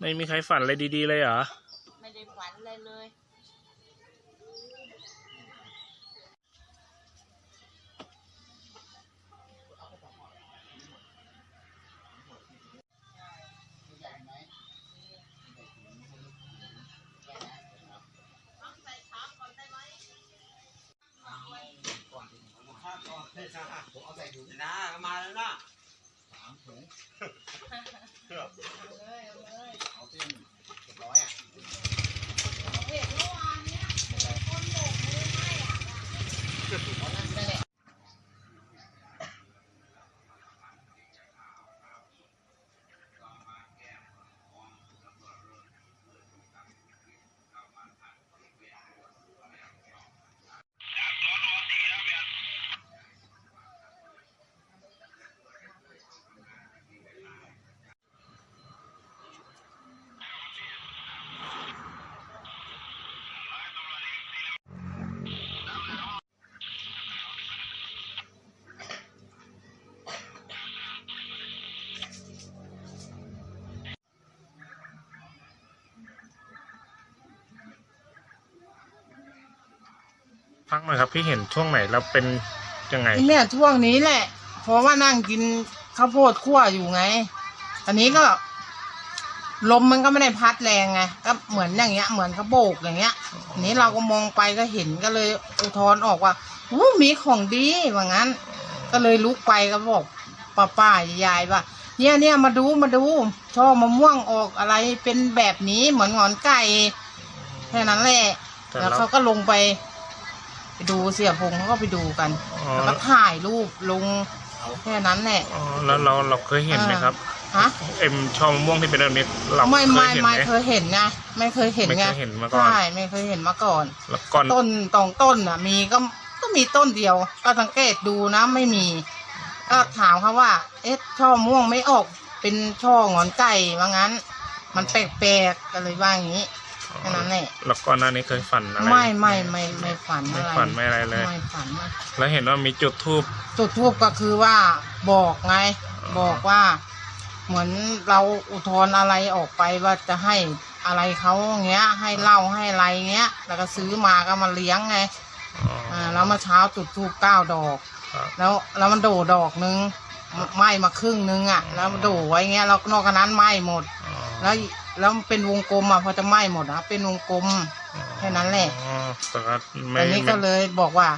ไม่มีใครฝันอะไรดีๆเลยเหรอ ไม่ได้ฝันอะไรเลยนะ มาแล้วนะ พักหน่อยครับ พี่เห็นช่วงไหนเราเป็นยังไง เนี่ยช่วงนี้แหละ เพราะว่านั่งกินข้าวโพดคั่วอยู่ไง อันนี้ก็ลมมันก็ไม่ได้พัดแรงไงก็เหมือนอย่างเงี้ย เหมือนกระโบกอย่างเงี้ยอันนี้เราก็มองไปก็เห็นก็เลยอุทธรณ์ออกว่าอู้มีของดีว่างั้น ก็เลยลุกไปก็บอกป้าป้ายายว่าเนี่ยเนี่ยมาดูมาดูช่อมะม่วงออกอะไรเป็นแบบนี้เหมือนหงอนไก่แค่นั้นแหละแต่แล้วเรา เขาก็ลงไป ไปดูเสียพงเขาก็ไปดูกันอ๋อแล้วก็ถ่ายรูปลงแค่นั้นแหละ อ๋อแล้วเราเราเคยเห็นไหมครับฮะ เอ็มช่อมะม่วงที่เป็นแบบนี้เราไม่เคไม่ยเห็นไม่ไหมเคยเห็นไงไม่เคยเห็นไงไม่เคยเห็นมาก่อน ใช่ไม่เคยเห็นมาก่อน แล้วก่อนต้นตองต้นอะ มีก็ก็มีต้นเดียว ก็สังเกตดูนะไม่มี ก็ถามเขาว่า เอ๊ะช่อม่วงไม่ออก เป็นช่อหงอนไก่ว่างั้น มันแปลกๆก็เลยว่าอย่างนี้ แค่นั้นแหละแล้วก่อนหน้านี้เคยฝันอะไร ไม่ไม่ไม่ไม่ฝันไม่อะไรฝันไม่อะไรเลย ไม่ฝันนะแล้วเห็นว่ามีจุดทูบจุดทูบก็คือว่าบอกไง บอกว่า เหมือนเราอุทธรณ์อะไรออกไปว่าจะให้อะไรเขาเงี้ย ให้เหล้าให้อะไรเงี้ย แล้วก็ซื้อมาก็มาเลี้ยงไงอ๋ออ่าแล้วเมาเช้าจุดทูบเก้าดอกครับแล้วแล้วมันโดดอกนึงไหม้มาครึ่งนึงอะ แล้วมันโดไว้เงี้ยแล้วนอกจากนั้นไหม้หมดอ๋อแล้ว แล้วมันเป็นวงกลมอะพอจะไหม้หมดนะเป็นวงกลม แค่นั้นแหละ อ๋อแต่ก็ไม่อันนี้ก็เลยบอกว่า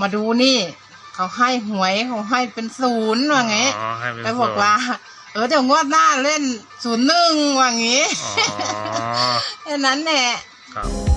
มาดูนี่ เขาให้หวยเขาให้เป็นศูนย์ว่างี้อ๋อให้เป็นแล้วบอกว่า เออเดี๋ยวงวดหน้าเล่นศูนย์หนึ่งว่างี้อ๋อแค่นั้นแหละครับ